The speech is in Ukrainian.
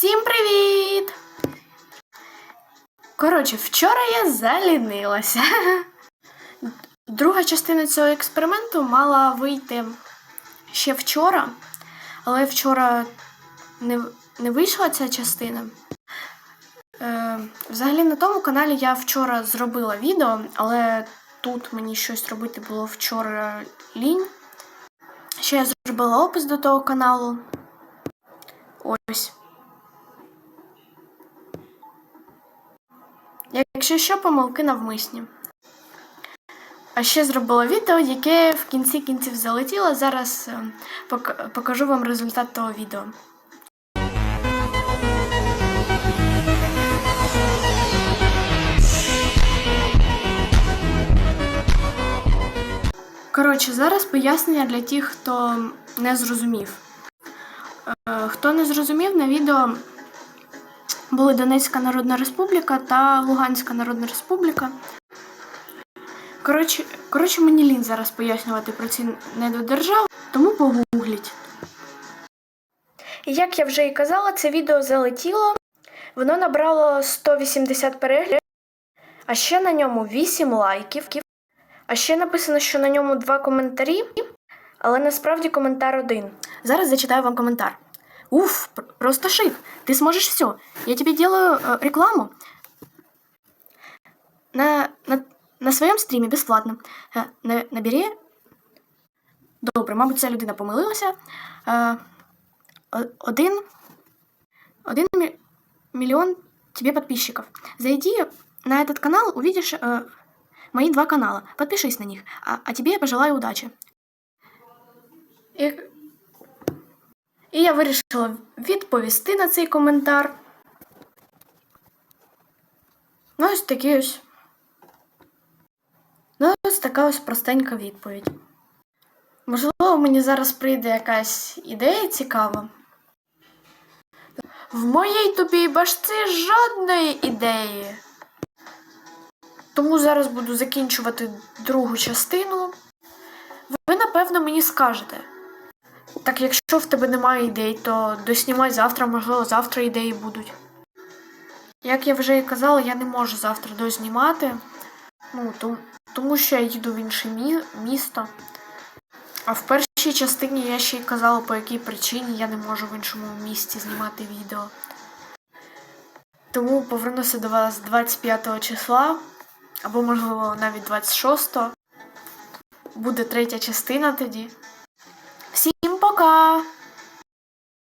Всім привіт! Коротше, вчора я залінилася. Друга частина цього експерименту мала вийти ще вчора, але вчора не, не вийшла ця частина. Е, взагалі на тому каналі я вчора зробила відео, але тут мені щось робити було вчора лінь. Ще я зробила опис до того каналу. Ось. Якщо що, помилки навмисні. А ще зробила відео, яке в кінці кінців залетіло. Зараз е, покажу вам результат того відео. Коротше, зараз пояснення для тих, хто не зрозумів. Е, Хто не зрозумів, на відео були Донецька Народна Республіка та Луганська Народна Республіка. Коротше, коротше, мені лінь зараз пояснювати про ці недодержави, тому погугліть. Як я вже і казала, це відео залетіло. Воно набрало 180 переглядів, а ще на ньому 8 лайків. А ще написано, що на ньому два коментарі, але насправді коментар один. Зараз зачитаю вам коментар. Уф, пр- просто шик. Ты сможешь все. Я тебе делаю э, рекламу. На, на, на своєму стрімі безплатно. Е, на, набери. Добре, мабуть, ця людина помилилася. Е, о- один, один мі- миллион тебе подписчиков. Зайди на этот канал, увидишь э, мои два канала. Подпишись на них. А, а тебе я пожелаю удачи. І, і я вирішила відповісти на цей коментар. Ну, ось такий ось. Ну, ось така ось простенька відповідь. Можливо, мені зараз прийде якась ідея цікава. В моїй тупій башці жодної ідеї. Тому зараз буду закінчувати другу частину. Ви, напевно, мені скажете. Так, якщо в тебе немає ідей, то доснімай завтра, можливо, завтра ідеї будуть. Як я вже і казала, я не можу завтра дознімати. Ну, тому, тому що я їду в інше мі- місто. А в першій частині я ще й казала, по якій причині я не можу в іншому місті знімати відео. Тому повернуся до вас 25 числа, або, можливо, навіть 26. Буде третя частина тоді. Всім пока!